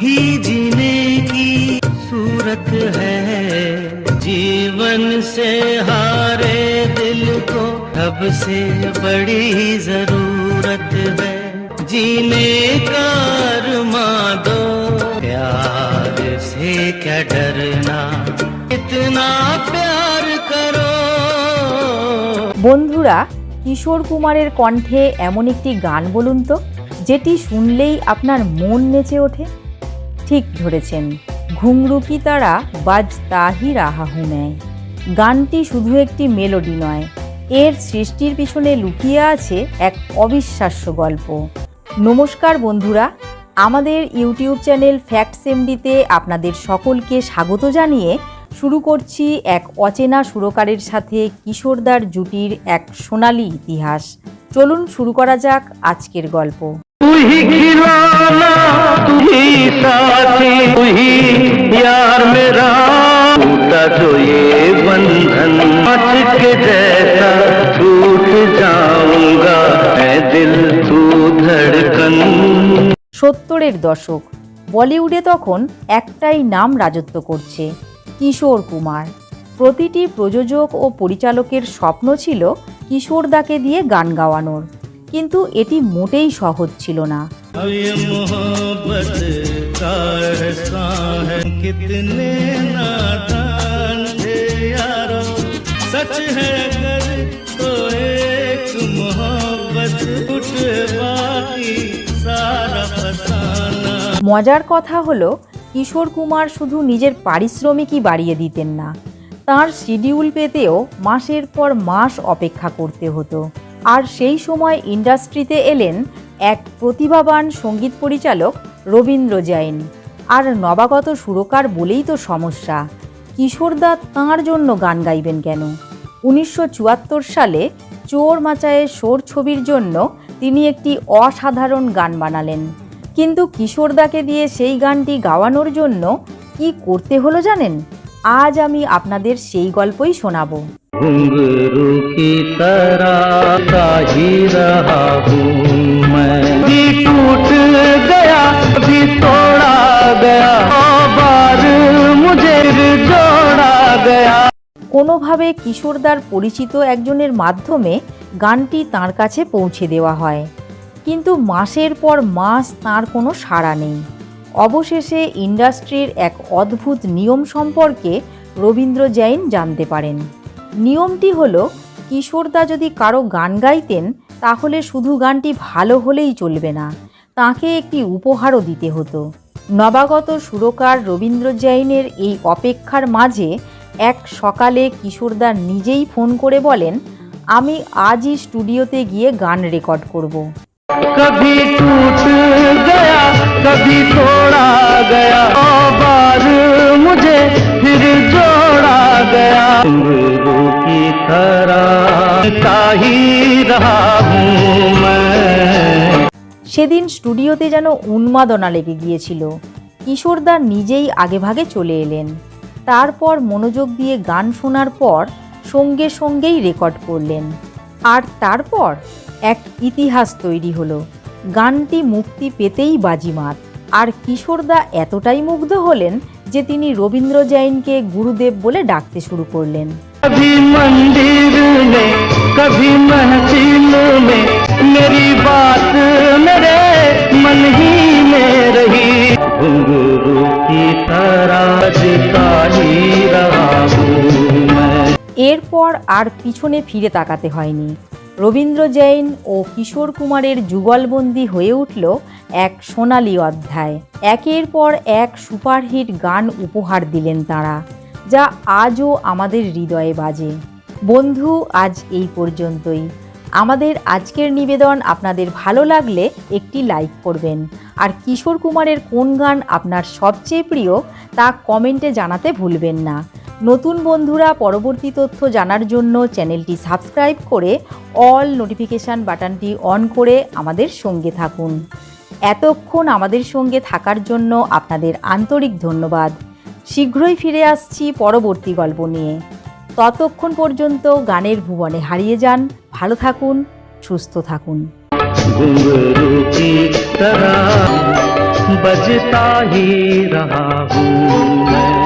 ही जीने की सूरत है जीवन से हारे दिल को अब से बड़ी जरूरत है जीने का अरमा दो प्यार से क्या डरना इतना प्यार करो বন্ধুরা কিশোর কুমারের কণ্ঠে এমন একটি গান বলুন তো যেটি শুনলেই আপনার মন নেচে ওঠে ঠিক ধরেছেন। ঘুংরু কি তারা বাজ তাহি রাহা হুমেয় গানটি শুধু একটি মেলোডি নয়, এর সৃষ্টির পিছনে লুকিয়ে আছে এক অবিশ্বাস্য গল্প। নমস্কার বন্ধুরা, আমাদের ইউটিউব চ্যানেল ফ্যাক্টস এমডিতে আপনাদের সকলকে স্বাগত জানিয়ে শুরু করছি এক অচেনা সুরকারের সাথে কিশোরদার জুটির এক সোনালী ইতিহাস। চলুন শুরু করা যাক আজকের গল্প। तू ही खिलौना तू ही साथी तू ही यार मेरा टूटा जो ये बंधन कांच के जैसा टूट जाऊंगा मैं दिल तू धड़कन সত্তরের দশক বলিউডে তখন একটাই নাম রাজত্ব করছে কিশোর কুমার প্রতিটি প্রযোজক ও পরিচালকের স্বপ্ন ছিল কিশোরদাকে দিয়ে গান গাওয়ানোর কিন্তু এটি মোটেই সহজ ছিল না। মজার কথা হলো কিশোর কুমার শুধু নিজের পারিশ্রমিকই বাড়িয়ে দিতেন না তার শিডিউল পেতেও মাসের পর মাস অপেক্ষা করতে হতো। আর সেই সময় ইন্ডাস্ট্রিতে এলেন এক প্রতিভাবান সংগীত পরিচালক রবীন্দ্র জৈন। আর নবাগত সুরকার বলেই তো সমস্যা কিশোরদা তাঁর জন্য গান গাইবেন কেন? উনিশশো চুয়াত্তর সালে চোর মাচায়ে সোর ছবির জন্য তিনি একটি অসাধারণ গান বানালেন। কিন্তু কিশোরদাকে দিয়ে সেই গানটি গাওয়ানোর জন্য কি করতে হলো জানেন? আজ আমি আপনাদের সেই গল্পই শোনাবো। কোনোভাবে কিশোরদার পরিচিত একজনের মাধ্যমে গানটি তার কাছে পৌঁছে দেওয়া হয়। কিন্তু মাসের পর মাস তার কোনো সাড়া নেই। অবশেষে ইন্ডাস্ট্রির এক অদ্ভুত নিয়ম সম্পর্কে রবীন্দ্র জৈন জানতে পারেন নিয়মটি হলো, কিশোরদা যদি কারও গান গাইতেন, তাহলে শুধু গানটি ভালো হলেই চলবে না, তাকে একটি উপহারও দিতে হতো নবাগত সুরকার রবীন্দ্র জৈনের এই অপেক্ষার মাঝে এক সকালে কিশোরদা নিজেই ফোন করে বলেন, আমি আজই স্টুডিওতে গিয়ে গান রেকর্ড করব। कभी टूट गया कभी तोड़ा गया ओ बार मुझे फिर जोड़ा गया घुंघरू की तरह का ही रहा हूँ मैं সেদিন স্টুডিওতে যেন উন্মাদনা লেগে গিয়েছিল কিশোরদা নিজেই আগেভাগে চলে এলেন তারপর মনোযোগ দিয়ে গান শোনার পর সঙ্গে সঙ্গেই রেকর্ড করলেন আর তারপর এক ইতিহাস তৈরি হলো। গানটি মুক্তি পেতেই বাজিমাত। আর কিশোরদা এতটাই মুগ্ধ হলেন যে তিনি রবীন্দ্র জৈনকে গুরুদেব বলে ডাকতে শুরু করলেন। এরপর আর পিছনে ফিরে তাকাতে হয়নি। রবীন্দ্র জৈন ও কিশোর কুমারের যুগলবন্দি হয়ে উঠল এক সোনালী অধ্যায়। একের পর এক সুপারহিট গান উপহার দিলেন তাঁরা, যা আজও আমাদের হৃদয়ে বাজে। বন্ধু, আজ এই পর্যন্তই। আমাদের আজকের নিবেদন আপনাদের ভালো লাগলে একটি লাইক করবেন। আর কিশোর কুমারের কোন গান আপনার সবচেয়ে প্রিয় তা কমেন্টে জানাতে ভুলবেন না। নতুন বন্ধুরা পরবর্তী তথ্য জানার জন্য চ্যানেলটি সাবস্ক্রাইব করে অল নোটিফিকেশান বাটনটি অন করে আমাদের সঙ্গে থাকুন এতক্ষণ আমাদের সঙ্গে থাকার জন্য আপনাদের আন্তরিক ধন্যবাদ শীঘ্রই ফিরে আসছি পরবর্তী গল্প নিয়ে ততক্ষণ পর্যন্ত গানের ভুবনে হারিয়ে যান ভালো থাকুন সুস্থ থাকুন घुंघरू की तरह बजता ही रहा हूँ मैं